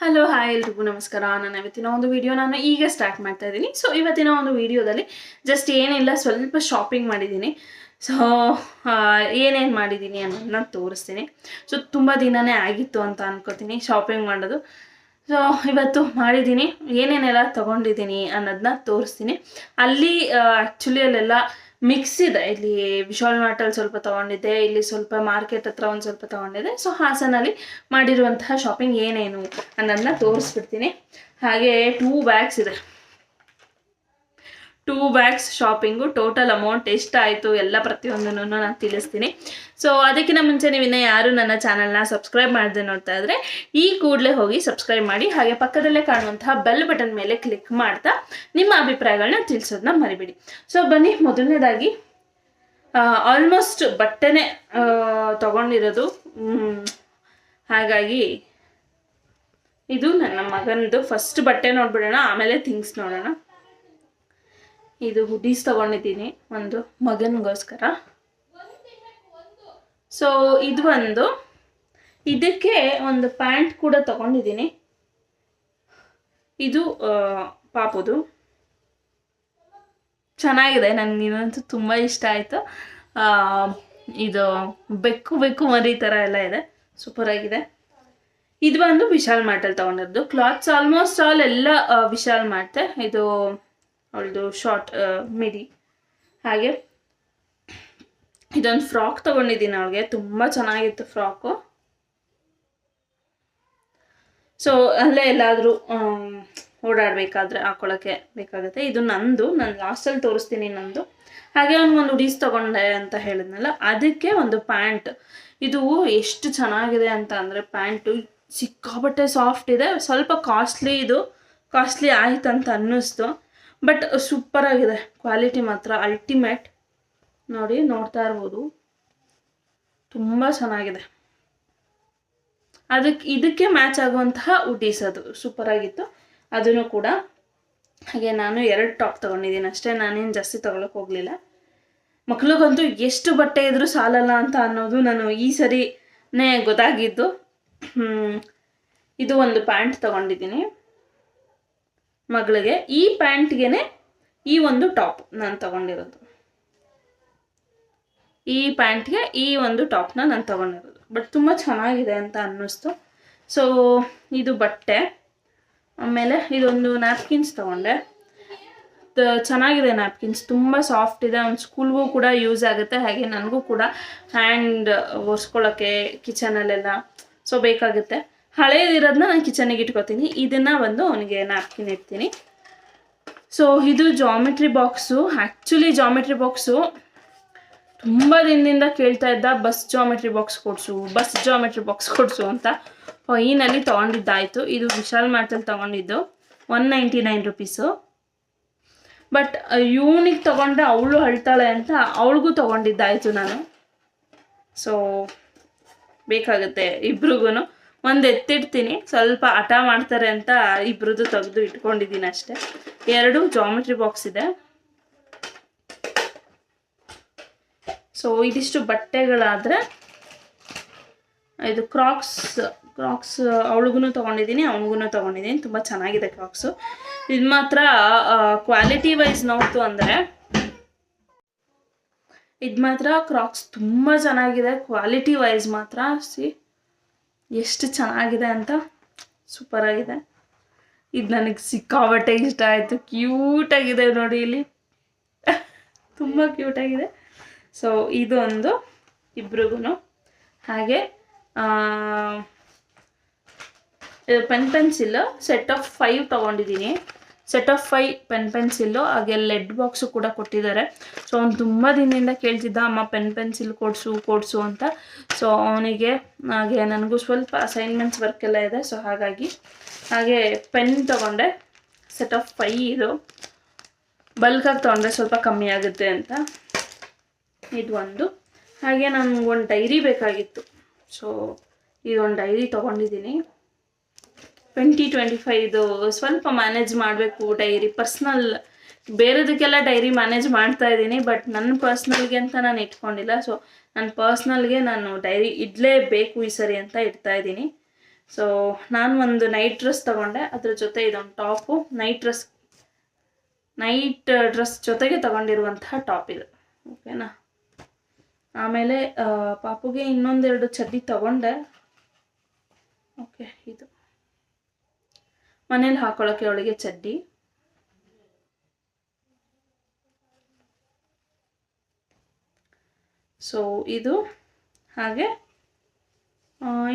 Hello hi ಎಲ್ರಿಗೂ ನಮಸ್ಕಾರ. ನಾನು ಇವತ್ತಿನ ಒಂದು ವಿಡಿಯೋ ನಾನು ಈಗ ಸ್ಟಾರ್ಟ್ ಮಾಡ್ತಾ ಇದ್ದೀನಿ ಸೊ ಇವತ್ತಿನ ಒಂದು ವಿಡಿಯೋದಲ್ಲಿ ಜಸ್ಟ್ ಏನಿಲ್ಲ, ಸ್ವಲ್ಪ ಶಾಪಿಂಗ್ ಮಾಡಿದ್ದೀನಿ ಸೊ ಏನೇನು ಮಾಡಿದ್ದೀನಿ ಅನ್ನೋದನ್ನ ತೋರಿಸ್ತೀನಿ. ಸೊ ತುಂಬ ದಿನನೇ ಆಗಿತ್ತು ಅಂತ ಅನ್ಕೋತೀನಿ ಶಾಪಿಂಗ್ ಮಾಡೋದು. ಸೊ ಇವತ್ತು ಮಾಡಿದ್ದೀನಿ ಏನೇನೆಲ್ಲ ತೊಗೊಂಡಿದ್ದೀನಿ ಅನ್ನೋದನ್ನ ತೋರಿಸ್ತೀನಿ. ಅಲ್ಲಿ ಆ್ಯಕ್ಚುಲಿ ಅಲ್ಲೆಲ್ಲ ಮಿಕ್ಸ್ ಇದೆ. ಇಲ್ಲಿ ವಿಶಾಲ್ ಮಾರ್ಟಲ್ಲಿ ಸ್ವಲ್ಪ ತೊಗೊಂಡಿದ್ದೆ, ಇಲ್ಲಿ ಸ್ವಲ್ಪ ಮಾರ್ಕೆಟ್ ಹತ್ರ ಒಂದು ಸ್ವಲ್ಪ ತೊಗೊಂಡಿದ್ದೆ. ಸೊ ಹಾಸನಲ್ಲಿ ಮಾಡಿರುವಂತಹ ಶಾಪಿಂಗ್ ಏನೇನು ಅನ್ನೋದನ್ನ ತೋರಿಸ್ಬಿಡ್ತೀನಿ. ಹಾಗೆ ಟೂ ಬ್ಯಾಗ್ಸ್ ಇದೆ. Two bags shopping, total amount ಎಷ್ಟಾಯಿತು, ಎಲ್ಲ ಪ್ರತಿಯೊಂದನ್ನು ನಾನು ತಿಳಿಸ್ತೀನಿ. ಸೊ ಅದಕ್ಕಿಂತ ಮುಂಚೆ ನೀವು ಇನ್ನೂ ಯಾರು ನನ್ನ ಚಾನಲ್ನ ಸಬ್ಸ್ಕ್ರೈಬ್ ಮಾಡದೆ ನೋಡ್ತಾ ಇದ್ರೆ, ಈ ಕೂಡಲೇ ಹೋಗಿ ಸಬ್ಸ್ಕ್ರೈಬ್ ಮಾಡಿ, ಹಾಗೆ ಪಕ್ಕದಲ್ಲೇ ಕಾಣುವಂತಹ ಬೆಲ್ ಬಟನ್ ಮೇಲೆ ಕ್ಲಿಕ್ ಮಾಡ್ತಾ ನಿಮ್ಮ ಅಭಿಪ್ರಾಯಗಳನ್ನ ತಿಳಿಸೋದನ್ನ ಮರಿಬೇಡಿ. ಸೊ ಬನ್ನಿ, ಮೊದಲನೇದಾಗಿ ಆಲ್ಮೋಸ್ಟ್ ಬಟ್ಟೆನೇ ತಗೊಂಡಿರೋದು. ಹಾಗಾಗಿ, ಇದು ನನ್ನ ಮಗನದು ಫಸ್ಟ್ ಬಟ್ಟೆ ನೋಡ್ಬಿಡೋಣ, ಆಮೇಲೆ ಥಿಂಗ್ಸ್ ನೋಡೋಣ. ಇದು ಹುಡೀಸ್ ತಗೊಂಡಿದ್ದೀನಿ ಒಂದು ಮಗನಿಗೋಸ್ಕರ. ಸೊ ಇದು ಒಂದು. ಇದಕ್ಕೆ ಒಂದು ಪ್ಯಾಂಟ್ ಕೂಡ ತಗೊಂಡಿದ್ದೀನಿ. ಇದು ಪಾಪದು. ಚೆನ್ನಾಗಿದೆ ನನಗೆ ಇದಂತೂ ತುಂಬ ಇಷ್ಟ ಆಯಿತು. ಇದು ಬೆಕ್ಕು ಬೆಕ್ಕು ಮರಿ ಥರ ಎಲ್ಲ ಇದೆ. ಸೂಪರ್ ಆಗಿದೆ. ಇದು ಬಂದು ವಿಶಾಲ್ ಮಾರ್ಟಲ್ಲಿ ತೊಗೊಂಡಿದ್ದು. ಕ್ಲಾತ್ಸ್ ಆಲ್ಮೋಸ್ಟ್ ಆಲ್ ಎಲ್ಲ ವಿಶಾಲ್ ಮಾರ್ಟೆ. ಇದು ಅವಳದು ಶಾರ್ಟ್ ಮಿಡಿ ಹಾಗೆ ಇದೊಂದು ಫ್ರಾಕ್ ತಗೊಂಡಿದ್ದೀನಿ ಅವಳಿಗೆ. ತುಂಬ ಚೆನ್ನಾಗಿತ್ತು ಫ್ರಾಕು ಸೊ ಅಲ್ಲೇ ಎಲ್ಲಾದರೂ ಓಡಾಡಬೇಕಾದ್ರೆ ಹಾಕೊಳ್ಳೋಕ್ಕೆ ಬೇಕಾಗುತ್ತೆ. ಇದು ನಂದು. ನಾನು ಲಾಸ್ಟಲ್ಲಿ ತೋರಿಸ್ತೀನಿ ನಂದು. ಹಾಗೆ ಅವ್ನಿಗೊಂದು ಉಡೀಸ್ ತೊಗೊಂಡೆ ಅಂತ ಹೇಳಿದ್ನಲ್ಲ, ಅದಕ್ಕೆ ಒಂದು ಪ್ಯಾಂಟ್. ಇದು ಎಷ್ಟು ಚೆನ್ನಾಗಿದೆ ಅಂತ ಅಂದರೆ ಪ್ಯಾಂಟು ಸಿಕ್ಕಾಪಟ್ಟೆ ಸಾಫ್ಟ್ ಇದೆ. ಸ್ವಲ್ಪ ಕಾಸ್ಟ್ಲಿ ಇದು. ಕಾಸ್ಟ್ಲಿ ಆಯ್ತು ಅಂತ ಅನ್ನಿಸ್ತು. ಬಟ್ ಸೂಪರ್ ಆಗಿದೆ. ಕ್ವಾಲಿಟಿ ಮಾತ್ರ. ಅಲ್ಟಿಮೇಟ್ ನೋಡಿ, ನೋಡ್ತಾ ಇರ್ಬೋದು. ತುಂಬ ಚೆನ್ನಾಗಿದೆ. ಅದಕ್ಕೆ ಇದಕ್ಕೆ ಮ್ಯಾಚ್ ಆಗುವಂತಹ ಉಡೀಸ್ ಅದು. ಸೂಪರ್ ಆಗಿತ್ತು. ಅದನ್ನು ಕೂಡ ಹಾಗೆ ನಾನು ಎರಡು ಟಾಪ್ ತೊಗೊಂಡಿದ್ದೀನಿ. ಅಷ್ಟೇ ನಾನೇನು ಜಾಸ್ತಿ ತೊಗೊಳಕ್ಕೆ ಹೋಗಲಿಲ್ಲ. ಮಕ್ಳಿಗಂತೂ ಎಷ್ಟು ಬಟ್ಟೆ ಇದ್ರೂ ಸಾಲಲ್ಲ ಅಂತ ಅನ್ನೋದು ನಾನು ಈ ಸರಿನೇ ಗೊತ್ತಾಗಿದ್ದು. ಇದು ಒಂದು ಪ್ಯಾಂಟ್ ತೊಗೊಂಡಿದ್ದೀನಿ. ಮಗಳಿಗೆ ಈ ಪ್ಯಾಂಟ್ಗೆನೆ ಈ ಒಂದು ಟಾಪ್ ನಾನು ತಗೊಂಡಿರೋದು. ಈ ಪ್ಯಾಂಟ್ಗೆ ಈ ಒಂದು ಟಾಪ್ನ ನಾನು ತಗೊಂಡಿರೋದು. ಬಟ್ ತುಂಬ ಚೆನ್ನಾಗಿದೆ ಅಂತ ಅನ್ನಿಸ್ತು. ಸೊ ಇದು ಬಟ್ಟೆ. ಆಮೇಲೆ ಇದೊಂದು ನ್ಯಾಪ್ಕಿನ್ಸ್ ತಗೊಂಡೆ. ಚೆನ್ನಾಗಿದೆ ನ್ಯಾಪ್ಕಿನ್ಸ್. ತುಂಬ ಸಾಫ್ಟ್ ಇದೆ. ಒಂದು ಸ್ಕೂಲ್ಗೂ ಕೂಡ ಯೂಸ್ ಆಗುತ್ತೆ. ಹಾಗೆ ನನಗೂ ಕೂಡ ಹ್ಯಾಂಡ್ ಒರೆಸ್ಕೊಳ್ಳೋಕ್ಕೆ ಕಿಚನಲ್ಲೆಲ್ಲ ಸೊ ಬೇಕಾಗುತ್ತೆ. ಹಳೇದಿರೋದನ್ನ ನಾನು ಕಿಚನಿಗೆ ಇಟ್ಕೊತೀನಿ. ಇದನ್ನು ಒಂದು ಅವನಿಗೆ ನ್ಯಾಪ್ಕಿನ್ ಇಡ್ತೀನಿ. ಸೊ ಇದು geometry box actually geometry box ತುಂಬ ದಿನದಿಂದ ಕೇಳ್ತಾ ಇದ್ದ, ಬಸ್ ಜಾಮೆಟ್ರಿ ಬಾಕ್ಸ್ ಕೊಡಿಸು, ಬಸ್ ಜಾಮೆಟ್ರಿ ಬಾಕ್ಸ್ ಕೊಡಿಸು ಅಂತ ಫೈನಲ್ಲಿ ತೊಗೊಂಡಿದ್ದಾಯಿತು. ಇದು ವಿಶಾಲ್ ಮಾರ್ಟಲ್ಲಿ ತೊಗೊಂಡಿದ್ದು one ninety nine rupees but ಇವನಿಗೆ ತೊಗೊಂಡ್ರೆ ಅವಳು ಅಳ್ತಾಳೆ ಅಂತ ಅವಳಿಗೂ ತೊಗೊಂಡಿದ್ದಾಯಿತು ನಾನು. ಸೊ ಬೇಕಾಗುತ್ತೆ ಇಬ್ರಿಗೂ ಒಂದು ಎತ್ತಿಡ್ತೀನಿ. ಸ್ವಲ್ಪ ಹಠ ಮಾಡ್ತಾರೆ ಅಂತ ಇಬ್ರದ್ದು ತೆಗೆದು ಇಟ್ಕೊಂಡಿದ್ದೀನಿ ಅಷ್ಟೇ. ಎರಡು ಜಾಮೆಟ್ರಿ ಬಾಕ್ಸ್ ಇದೆ. ಸೊ ಇದಿಷ್ಟು ಬಟ್ಟೆಗಳಾದರೆ ಇದು ಕ್ರಾಕ್ಸ್ ಕ್ರಾಕ್ಸ್ ಅವಳಿಗೂ ತೊಗೊಂಡಿದ್ದೀನಿ ಅವನಿಗೂ ತೊಗೊಂಡಿದ್ದೀನಿ ತುಂಬ ಚೆನ್ನಾಗಿದೆ ಕ್ರಾಕ್ಸು ಇದು ಮಾತ್ರ ಕ್ವಾಲಿಟಿ ವೈಸ್ ನೋಡ್ತು ಅಂದರೆ ಇದು ಮಾತ್ರ ಕ್ರಾಕ್ಸ್ ತುಂಬ ಚೆನ್ನಾಗಿದೆ. ಕ್ವಾಲಿಟಿ ವೈಸ್ ಮಾತ್ರ. ಸಿ ಎಷ್ಟು ಚೆನ್ನಾಗಿದೆ ಅಂತ ಸೂಪರಾಗಿದೆ ಇದು ನನಗೆ ಸಿಕ್ಕಾಬಟ್ಟೆ ಇಷ್ಟ ಆಯಿತು. ಕ್ಯೂಟಾಗಿದೆ ನೋಡಿ ಇಲ್ಲಿ. ತುಂಬ ಕ್ಯೂಟಾಗಿದೆ ಸೊ ಇದೊಂದು ಇಬ್ರಿಗೂ ಹಾಗೆ pen pencil set of five ತೊಗೊಂಡಿದ್ದೀನಿ. Set of five pen pencil ಹಾಗೆ ಲೆಡ್ ಬಾಕ್ಸು ಕೂಡ ಕೊಟ್ಟಿದ್ದಾರೆ. ಸೊ ಅವ್ನು ತುಂಬ ದಿನದಿಂದ ಕೇಳ್ತಿದ್ದ, ಅಮ್ಮ ಪೆನ್ ಪೆನ್ಸಿಲ್ ಕೊಡಿಸು ಕೊಡಿಸು ಅಂತ. ಸೊ ಅವನಿಗೆ, ಹಾಗೆ ನನಗೂ ಸ್ವಲ್ಪ ಅಸೈನ್ಮೆಂಟ್ಸ್ ವರ್ಕ್ ಎಲ್ಲ ಇದೆ. ಸೊ ಹಾಗಾಗಿ, ಹಾಗೆ ಪೆನ್ ತೊಗೊಂಡೆ. ಸೆಟ್ ಆಫ್ ಫೈ ಇದು. ಬಲ್ಕಾಗಿ ತೊಗೊಂಡ್ರೆ ಸ್ವಲ್ಪ ಕಮ್ಮಿ ಆಗುತ್ತೆ ಅಂತ. ಇದು ಒಂದು. ಹಾಗೆ ನನಗೊಂದು ಡೈರಿ ಬೇಕಾಗಿತ್ತು. ಸೊ ಇದೊಂದು ಡೈರಿ ತೊಗೊಂಡಿದ್ದೀನಿ. ಟ್ವೆಂಟಿ ಟ್ವೆಂಟಿ ಫೈವ್ ಇದು ಸ್ವಲ್ಪ ಮ್ಯಾನೇಜ್ ಮಾಡಬೇಕು ಡೈರಿ ಪರ್ಸ್ನಲ್ ಬೇರೆದಕ್ಕೆಲ್ಲ ಡೈರಿ ಮ್ಯಾನೇಜ್ ಮಾಡ್ತಾ ಇದ್ದೀನಿ ಬಟ್ ನನ್ನ ಪರ್ಸ್ನಲ್ಗೆ ಅಂತ ನಾನು ಇಟ್ಕೊಂಡಿಲ್ಲ. ಸೊ ನನ್ನ ಪರ್ಸ್ನಲ್ಗೆ ನಾನು ಡೈರಿ ಇಡಲೇಬೇಕು ಈ ಸರಿ ಅಂತ ಇಡ್ತಾ ಇದ್ದೀನಿ. ಸೊ ನಾನು ಒಂದು ನೈಟ್ ಡ್ರೆಸ್ ತಗೊಂಡೆ. ಅದ್ರ ಜೊತೆ ಇದೊಂದು top. Night dress night dress ಜೊತೆಗೆ ತಗೊಂಡಿರುವಂತಹ ಟಾಪ್ ಇದು. ಓಕೆನಾ ಆಮೇಲೆ ಪಾಪುಗೆ ಇನ್ನೊಂದೆರಡು ಚಡ್ಡಿ ತಗೊಂಡೆ. ಓಕೆ ಇದು. ಮನೇಲಿ ಹಾಕೊಳ್ಳೋಕೆ ಅವಳಿಗೆ ಚಡ್ಡಿ. ಸೊ ಇದು ಹಾಗೆ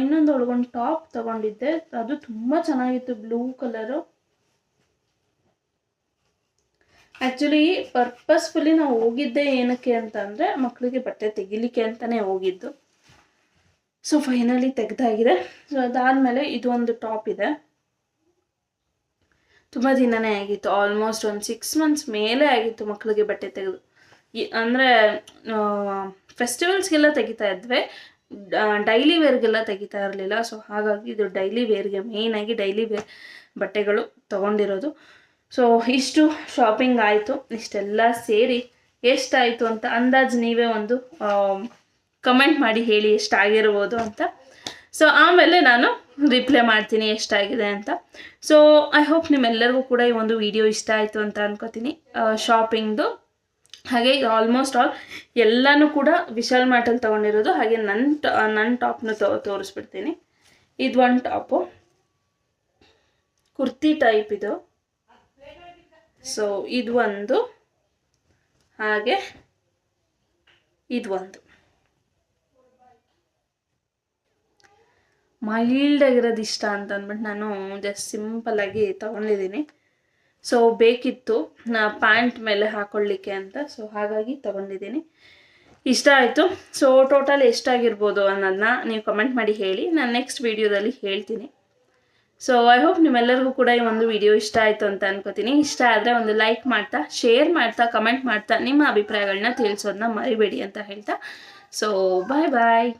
ಇನ್ನೊಂದು ಒಳಗೊಂದು ಟಾಪ್ ತಗೊಂಡಿದ್ದೆ. ಅದು ತುಂಬ ಚೆನ್ನಾಗಿತ್ತು, ಬ್ಲೂ ಕಲರು. ಆ್ಯಕ್ಚುಲಿ ಪರ್ಪಸ್ಫುಲಿ ನಾವು ಹೋಗಿದ್ದೆ ಏನಕ್ಕೆ ಅಂತ ಅಂದರೆ ಮಕ್ಕಳಿಗೆ ಬಟ್ಟೆ ತೆಗಿಲಿಕ್ಕೆ ಅಂತಲೇ ಹೋಗಿದ್ದು. So finally ತೆಗ್ದಾಗಿದೆ. ಸೊ ಅದಾದಮೇಲೆ ಇದು ಒಂದು ಟಾಪ್ ಇದೆ. ತುಂಬ ದಿನನೇ ಆಗಿತ್ತು ಆಲ್ಮೋಸ್ಟ್ ಒಂದು ಸಿಕ್ಸ್ ಮಂತ್ಸ್ ಮೇಲೆ ಆಗಿತ್ತು ಮಕ್ಕಳಿಗೆ ಬಟ್ಟೆ ತೆಗೆದು. ಅಂದರೆ ಫೆಸ್ಟಿವಲ್ಸ್ಗೆಲ್ಲ ತೆಗಿತಾ ಇದ್ವಿ ಡೈಲಿ ವೇರ್ಗೆಲ್ಲ ತೆಗಿತಾ ಇರಲಿಲ್ಲ ಸೊ ಹಾಗಾಗಿ ಇದು ಡೈಲಿ ವೇರ್ಗೆ ಮೇಯ್ನಾಗಿ ಡೈಲಿ ವೇರ್ ಬಟ್ಟೆಗಳು ತೊಗೊಂಡಿರೋದು. ಸೊ ಇಷ್ಟು ಶಾಪಿಂಗ್ ಆಯಿತು, ಇಷ್ಟೆಲ್ಲ ಸೇರಿ ಎಷ್ಟಾಯಿತು ಅಂತ ಅಂದಾಜು ನೀವೇ ಒಂದು ಕಮೆಂಟ್ ಮಾಡಿ ಹೇಳಿ ಎಷ್ಟಾಗಿರ್ಬೋದು ಅಂತ. ಸೊ ಆಮೇಲೆ ನಾನು ರಿಪ್ಲೈ ಮಾಡ್ತೀನಿ ಎಷ್ಟಾಗಿದೆ ಅಂತ. ಸೊ ಐ ಹೋಪ್ ನಿಮ್ಮೆಲ್ಲರಿಗೂ ಕೂಡ ಈ ಒಂದು ವಿಡಿಯೋ ಇಷ್ಟ ಆಯಿತು ಅಂತ ಅನ್ಕೋತೀನಿ. ಶಾಪಿಂಗ್ದು ಹಾಗೆ ಆಲ್ಮೋಸ್ಟ್ ಆಲ್ ಎಲ್ಲನೂ ಕೂಡ ವಿಶಾಲ್ ಮಾರ್ಟಲ್ಲಿ ತೊಗೊಂಡಿರೋದು. ಹಾಗೆ ನನ್ನ ನನ್ನ ಟಾಪ್ನ ತೋ, ತೋರಿಸ್ಬಿಡ್ತೀನಿ. ಇದು ಒಂದು ಟಾಪು ಕುರ್ತಿ ಟೈಪ್ ಇದು. ಸೊ ಇದು ಒಂದು. ಹಾಗೆ ಇದು ಒಂದು. ಮೈಲ್ಡ್ ಆಗಿರೋದು ಇಷ್ಟ ಅಂತ ಅಂದ್ಬಿಟ್ಟು ನಾನು ಜಸ್ಟ್ ಸಿಂಪಲ್ ಆಗಿ ತಗೊಂಡಿದ್ದೀನಿ. ಸೊ ಬೇಕಿತ್ತು. ನಾ ಪ್ಯಾಂಟ್ ಮೇಲೆ ಹಾಕೊಳ್ಳಿಕ್ಕೆ ಅಂತ. ಸೊ ಹಾಗಾಗಿ ತಗೊಂಡಿದ್ದೀನಿ. ಇಷ್ಟ ಆಯಿತು. ಸೊ ಟೋಟಲ್ ಎಷ್ಟಾಗಿರ್ಬೋದು ಅನ್ನೋದನ್ನ ನೀವು ಕಮೆಂಟ್ ಮಾಡಿ ಹೇಳಿ. ನಾನು ನೆಕ್ಸ್ಟ್ ವೀಡಿಯೋದಲ್ಲಿ ಹೇಳ್ತೀನಿ. ಸೊ ಐ ಹೋಪ್ ನಿಮ್ಮೆಲ್ಲರಿಗೂ ಕೂಡ ಈ ಒಂದು ವಿಡಿಯೋ ಇಷ್ಟ ಆಯಿತು ಅಂತ ಅನ್ಕೋತೀನಿ. ಇಷ್ಟ ಆದರೆ ಒಂದು ಲೈಕ್ ಮಾಡ್ತಾ ಶೇರ್ ಮಾಡ್ತಾ ಕಮೆಂಟ್ ಮಾಡ್ತಾ ನಿಮ್ಮ ಅಭಿಪ್ರಾಯಗಳನ್ನ ತಿಳಿಸೋದನ್ನ ಮರಿಬೇಡಿ ಅಂತ ಹೇಳ್ತಾ. ಸೊ ಬಾಯ್ ಬಾಯ್